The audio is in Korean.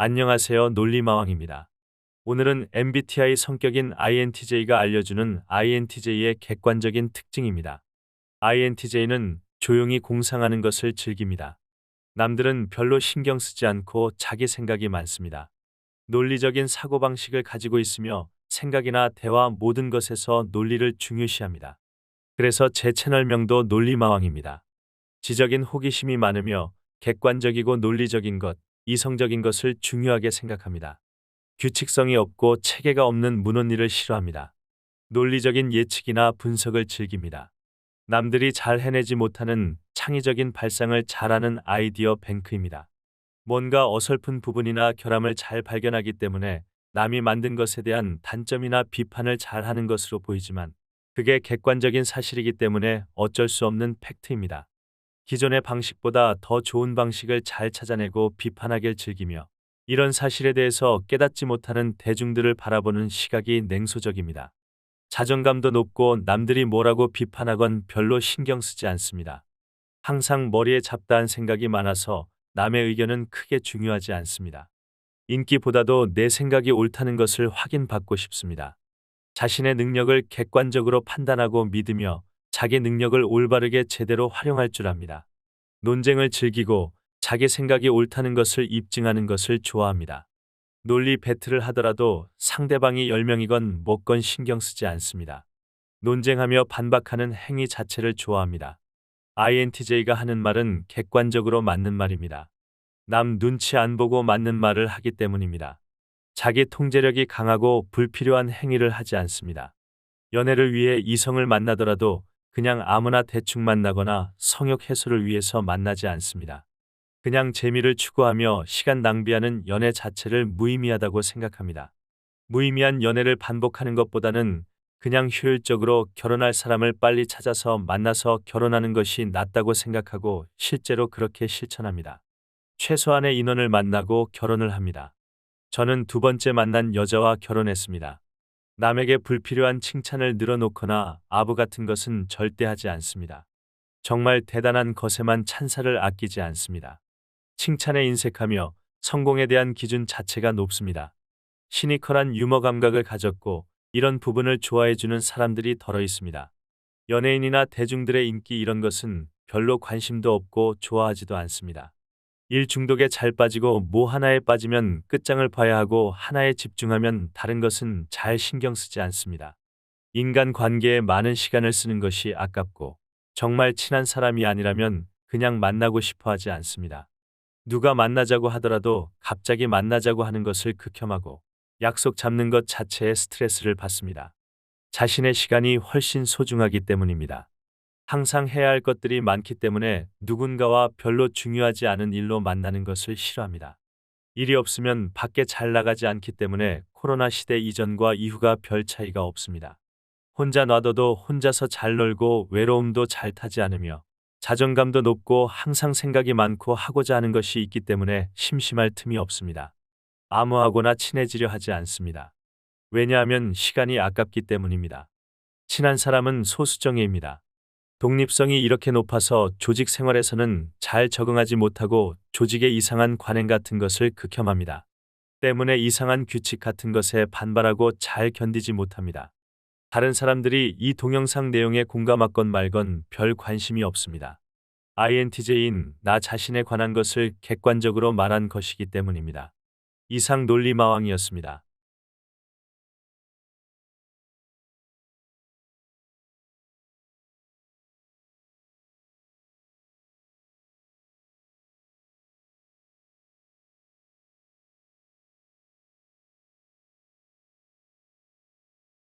안녕하세요. 논리마왕입니다. 오늘은 MBTI 성격인 INTJ가 알려주는 INTJ의 객관적인 특징입니다. INTJ는 조용히 공상하는 것을 즐깁니다. 남들은 별로 신경 쓰지 않고 자기 생각이 많습니다. 논리적인 사고방식을 가지고 있으며 생각이나 대화 모든 것에서 논리를 중요시합니다. 그래서 제 채널명도 논리마왕입니다. 지적인 호기심이 많으며 객관적이고 논리적인 것, 이성적인 것을 중요하게 생각합니다. 규칙성이 없고 체계가 없는 문언리를 싫어합니다. 논리적인 예측이나 분석을 즐깁니다. 남들이 잘 해내지 못하는 창의적인 발상을 잘하는 아이디어 뱅크입니다. 뭔가 어설픈 부분이나 결함을 잘 발견하기 때문에 남이 만든 것에 대한 단점이나 비판을 잘하는 것으로 보이지만 그게 객관적인 사실이기 때문에 어쩔 수 없는 팩트입니다. 기존의 방식보다 더 좋은 방식을 잘 찾아내고 비판하길 즐기며 이런 사실에 대해서 깨닫지 못하는 대중들을 바라보는 시각이 냉소적입니다. 자존감도 높고 남들이 뭐라고 비판하건 별로 신경 쓰지 않습니다. 항상 머리에 잡다한 생각이 많아서 남의 의견은 크게 중요하지 않습니다. 인기보다도 내 생각이 옳다는 것을 확인받고 싶습니다. 자신의 능력을 객관적으로 판단하고 믿으며 자기 능력을 올바르게 제대로 활용할 줄 압니다. 논쟁을 즐기고 자기 생각이 옳다는 것을 입증하는 것을 좋아합니다. 논리 배틀을 하더라도 상대방이 10명이건 뭐건 신경 쓰지 않습니다. 논쟁하며 반박하는 행위 자체를 좋아합니다. INTJ가 하는 말은 객관적으로 맞는 말입니다. 남 눈치 안 보고 맞는 말을 하기 때문입니다. 자기 통제력이 강하고 불필요한 행위를 하지 않습니다. 연애를 위해 이성을 만나더라도 그냥 아무나 대충 만나거나 성욕 해소를 위해서 만나지 않습니다. 그냥 재미를 추구하며 시간 낭비하는 연애 자체를 무의미하다고 생각합니다. 무의미한 연애를 반복하는 것보다는 그냥 효율적으로 결혼할 사람을 빨리 찾아서 만나서 결혼하는 것이 낫다고 생각하고 실제로 그렇게 실천합니다. 최소한의 인원을 만나고 결혼을 합니다. 저는 두 번째 만난 여자와 결혼했습니다. 남에게 불필요한 칭찬을 늘어놓거나 아부 같은 것은 절대 하지 않습니다. 정말 대단한 것에만 찬사를 아끼지 않습니다. 칭찬에 인색하며 성공에 대한 기준 자체가 높습니다. 시니컬한 유머 감각을 가졌고 이런 부분을 좋아해주는 사람들이 덜어 있습니다. 연예인이나 대중들의 인기 이런 것은 별로 관심도 없고 좋아하지도 않습니다. 일 중독에 잘 빠지고 뭐 하나에 빠지면 끝장을 봐야 하고 하나에 집중하면 다른 것은 잘 신경 쓰지 않습니다. 인간 관계에 많은 시간을 쓰는 것이 아깝고 정말 친한 사람이 아니라면 그냥 만나고 싶어 하지 않습니다. 누가 만나자고 하더라도 갑자기 만나자고 하는 것을 극혐하고 약속 잡는 것 자체에 스트레스를 받습니다. 자신의 시간이 훨씬 소중하기 때문입니다. 항상 해야 할 것들이 많기 때문에 누군가와 별로 중요하지 않은 일로 만나는 것을 싫어합니다. 일이 없으면 밖에 잘 나가지 않기 때문에 코로나 시대 이전과 이후가 별 차이가 없습니다. 혼자 놔둬도 혼자서 잘 놀고 외로움도 잘 타지 않으며 자존감도 높고 항상 생각이 많고 하고자 하는 것이 있기 때문에 심심할 틈이 없습니다. 아무하고나 친해지려 하지 않습니다. 왜냐하면 시간이 아깝기 때문입니다. 친한 사람은 소수정예입니다. 독립성이 이렇게 높아서 조직 생활에서는 잘 적응하지 못하고 조직의 이상한 관행 같은 것을 극혐합니다. 때문에 이상한 규칙 같은 것에 반발하고 잘 견디지 못합니다. 다른 사람들이 이 동영상 내용에 공감하건 말건 별 관심이 없습니다. INTJ인 나 자신에 관한 것을 객관적으로 말한 것이기 때문입니다. 이상 논리마왕이었습니다.